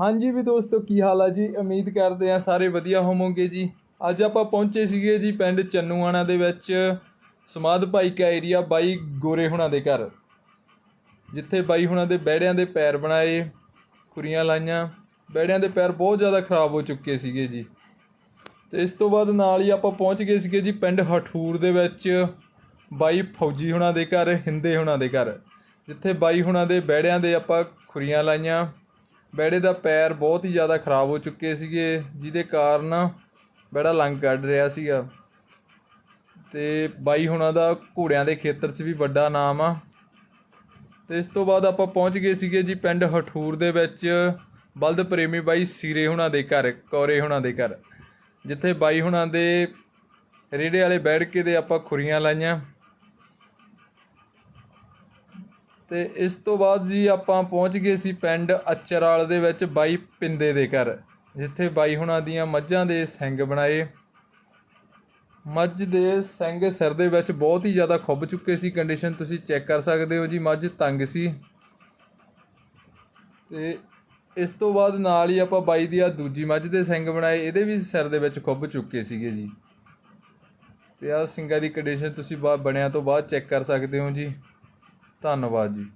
ਹਾਂਜੀ ਵੀ ਦੋਸਤੋ, ਕੀ ਹਾਲ ਆ ਜੀ? ਉਮੀਦ ਕਰਦੇ ਆ ਸਾਰੇ ਵਧੀਆ ਹੋਵੋਗੇ ਜੀ। ਅੱਜ ਆਪਾਂ ਪਹੁੰਚੇ ਸੀਗੇ ਜੀ ਪਿੰਡ ਚੰਨੂਆਣਾ ਦੇ ਵਿੱਚ, ਸਮਾਧ ਭਾਈ ਕਾ ਏਰੀਆ ਬਾਈ ਗੋਰੇ ਹੁਣਾਂ ਦੇ ਘਰ। ਜਿੱਥੇ ਬਾਈ ਹੁਣਾਂ ਦੇ ਬੈੜਿਆਂ ਦੇ ਪੈਰ ਬਣਾਏ, ਖੁਰੀਆਂ ਲਾਈਆਂ। ਬੈੜਿਆਂ ਦੇ ਪੈਰ ਬਹੁਤ ਜ਼ਿਆਦਾ ਖਰਾਬ ਹੋ ਚੁੱਕੇ ਸੀਗੇ ਜੀ। ਤੇ ਇਸ ਤੋਂ ਬਾਅਦ ਨਾਲ ਹੀ ਆਪਾਂ ਪਹੁੰਚ ਗਏ ਸੀਗੇ ਜੀ ਪਿੰਡ ਹਠੂਰ ਦੇ ਵਿੱਚ, ਬਾਈ ਫੌਜੀ ਹੁਣਾਂ ਦੇ ਘਰ, ਹਿੰਦੇ ਹੁਣਾਂ ਦੇ ਘਰ। ਜਿੱਥੇ ਬਾਈ ਹੁਣਾਂ ਦੇ ਬੈੜਿਆਂ ਦੇ ਆਪਾਂ ਖੁਰੀਆਂ ਲਾਈਆਂ। ਬੈੜੇ ਦਾ ਪੈਰ ਬਹੁਤ ਹੀ ਜ਼ਿਆਦਾ ਖਰਾਬ ਹੋ ਚੁੱਕੇ ਸੀਗੇ, ਜਿਹਦੇ ਕਾਰਨ ਬੈੜਾ ਲੰਗ ਕੱਢ ਰਿਹਾ ਸੀਗਾ। ਤੇ ਬਾਈ ਹੁਣਾਂ ਦਾ ਘੋੜਿਆਂ ਦੇ ਖੇਤਰ 'ਚ ਵੀ ਵੱਡਾ ਨਾਮ ਆ। ਤੇ ਇਸ ਤੋਂ ਬਾਅਦ ਆਪਾਂ ਪਹੁੰਚ ਗਏ ਸੀਗੇ ਜੀ ਪਿੰਡ ਹਠੂਰ ਦੇ ਵਿੱਚ ਬਲਦ ਪ੍ਰੇਮੀ ਬਾਈ ਸੀਰੇ ਹੁਣਾਂ ਦੇ ਘਰ, ਕੌਰੇ ਹੁਣਾਂ ਦੇ ਘਰ, ਜਿੱਥੇ ਬਾਈ ਹੁਣਾਂ ਦੇ ਰੇੜੇ ਵਾਲੇ ਬੈਠ ਕੇ ਦੇ ਆਪਾਂ ਖੁਰੀਆਂ ਲਾਈਆਂ। ਤੇ ਇਸ ਤੋਂ ਬਾਅਦ ਜੀ ਆਪਾਂ ਪਹੁੰਚ ਗਏ ਸੀ ਪਿੰਡ ਅਚਰਾਲ ਦੇ ਵਿੱਚ ਬਾਈ ਪਿੰਦੇ ਦੇ ਘਰ, ਜਿੱਥੇ ਬਾਈ ਹੁਣਾਂ ਦੀਆਂ ਮੱਝਾਂ ਦੇ ਸਿੰਘ ਬਣਾਏ। ਮੱਝ ਦੇ ਸਿੰਘ ਸਿਰ ਦੇ ਵਿੱਚ ਬਹੁਤ ਹੀ ਜ਼ਿਆਦਾ ਖੁੱਬ ਚੁੱਕੇ ਸੀ ਕੰਡੀਸ਼ਨ ਤੁਸੀਂ ਚੈੱਕ ਕਰ ਸਕਦੇ ਹੋ ਜੀ, ਮੱਝ ਤੰਗ ਸੀ। ਤੇ ਇਸ ਤੋਂ ਬਾਅਦ ਨਾਲ ਹੀ ਆਪਾਂ ਬਾਈ ਦੀ ਆ ਦੂਜੀ ਮੱਝ ਦੇ ਸਿੰਘ ਬਣਾਏ, ਇਹਦੇ ਵੀ ਸਿਰ ਦੇ ਵਿੱਚ ਖੁੱਬ ਚੁੱਕੇ ਸੀਗੇ ਜੀ। ਤੇ ਆ ਸਿੰਘਾਂ ਦੀ ਕੰਡੀਸ਼ਨ ਤੁਸੀਂ ਬਾਅਦ ਬਣਿਆ ਤੋਂ ਬਾਅਦ ਚੈੱਕ ਕਰ ਸਕਦੇ ਹੋ ਜੀ। ਧੰਨਵਾਦ ਜੀ।